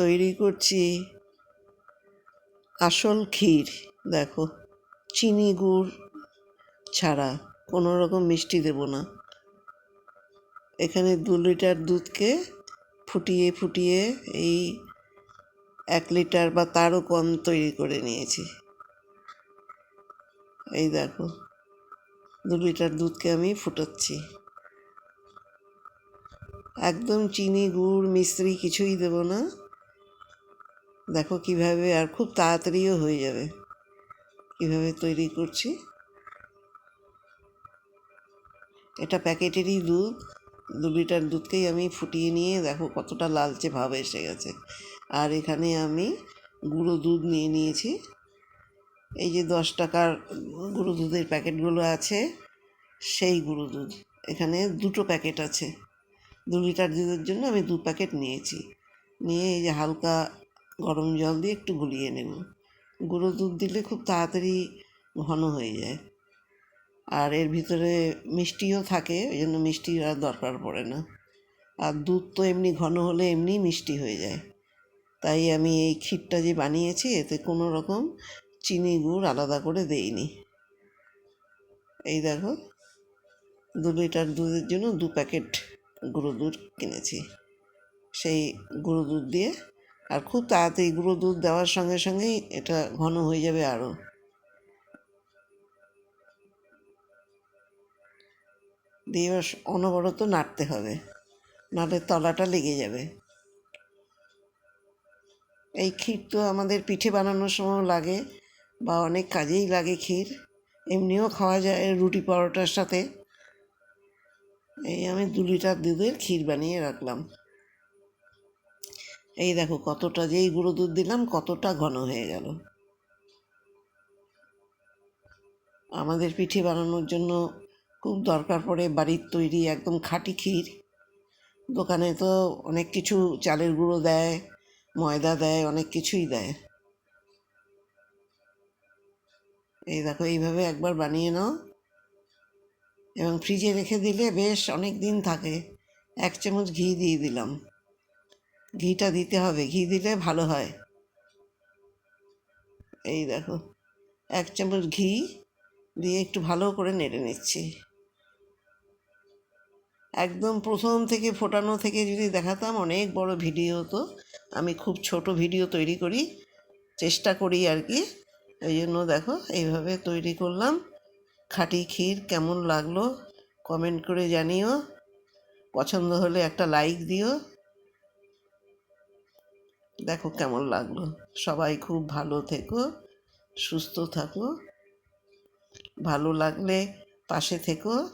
তৈরি করছি আসল ক্ষীর, দেখো। চিনি গুড় ছাড়া কোনো রকম মিষ্টি দেব না। এখানে দু লিটার দুধকে ফুটিয়ে ফুটিয়ে এই এক লিটার বা তারও কম তৈরি করে নিয়েছি। এই দেখো, দু লিটার দুধকে আমি ফুটাচ্ছি। একদম চিনি, গুড়, মিশ্রি কিছুই দেব না। দেখো কীভাবে আর খুব তাড়াতাড়িও হয়ে যাবে। কীভাবে তৈরি করছি? এটা প্যাকেটেরই দুধ। দু লিটার দুধকেই আমি ফুটিয়ে নিয়ে দেখো কতটা লালচে ভাব এসে গেছে। আর এখানে আমি গুঁড়ো দুধ নিয়ে নিয়েছি। এই যে দশ টাকার গুঁড়ো দুধের প্যাকেটগুলো আছে, সেই গুঁড়ো দুধ। এখানে দুটো প্যাকেট আছে। দু লিটার দুধের জন্য আমি দু প্যাকেট নিয়েছি। নিয়ে এই যে হালকা গরম জল দিয়ে একটু গুলিয়ে নেব। গুঁড়ো দুধ দিলে খুব তাড়াতাড়ি ঘন হয়ে যায়। আর এর ভিতরে মিষ্টিও থাকে, ওই জন্য মিষ্টির আর দরকার পড়ে না। আর দুধ তো এমনি ঘন হলে এমনি মিষ্টি হয়ে যায়। তাই আমি এই ক্ষীরটা যে বানিয়েছি, এতে কোনো রকম চিনি গুড় আলাদা করে দেইনি। এই দেখো, দু লিটার দুধের জন্য দু প্যাকেট গুঁড়ো দুধ কিনেছি। সেই গুঁড়ো দুধ দিয়ে আর খুব তাড়াতাড়ি গুঁড়ো দুধ দেওয়ার সঙ্গে সঙ্গেই এটা ঘন হয়ে যাবে আরও দিয়ে অনবরত নাড়তে হবে, নাহলে তলাটা লেগে যাবে। এই ক্ষীর তো আমাদের পিঠে বানানোর সময় লাগে বা অনেক কাজেই লাগে ক্ষীর। এমনিও খাওয়া যায় রুটি পরোটার সাথে। এই আমি দু লিটার দুধের ক্ষীর বানিয়ে রাখলাম। এই দেখো কতটা যেই গুঁড়ো দুধ দিলাম, কতটা ঘন হয়ে গেল। আমাদের পিঠে বানানোর জন্য খুব দরকার পড়ে বাড়ির তৈরি একদম খাঁটি ক্ষীর। দোকানে তো অনেক কিছু চালের গুঁড়ো দেয়, ময়দা দেয়, অনেক কিছুই দেয়। এই দেখো এইভাবে একবার বানিয়ে নাও। এবং ফ্রিজে রেখে দিলে বেশ অনেক দিন থাকে। এক চামচ ঘি দিয়ে দিলাম। ঘিটা দিতে হবে, ঘি দিলে ভালো হয়। এই দেখো, এক চামচ ঘি দিয়ে একটু ভালো করে নেড়ে নিচ্ছি। একদম প্রথম থেকে ফোটানো থেকে যদি দেখাতাম অনেক বড় ভিডিও হতো, আমি খুব ছোট ভিডিও তৈরি করি, চেষ্টা করি আর কি। এই জন্য দেখো, এইভাবে তৈরি করলাম। খাঁটি ক্ষীর কেমন লাগল কমেন্ট করে জানিও। পছন্দ হলে একটা লাইক দিও। দেখো কেমন লাগল। সবাই খুব ভালো থেকো সুস্থ থাকো। ভালো লাগলে পাশে থেকো।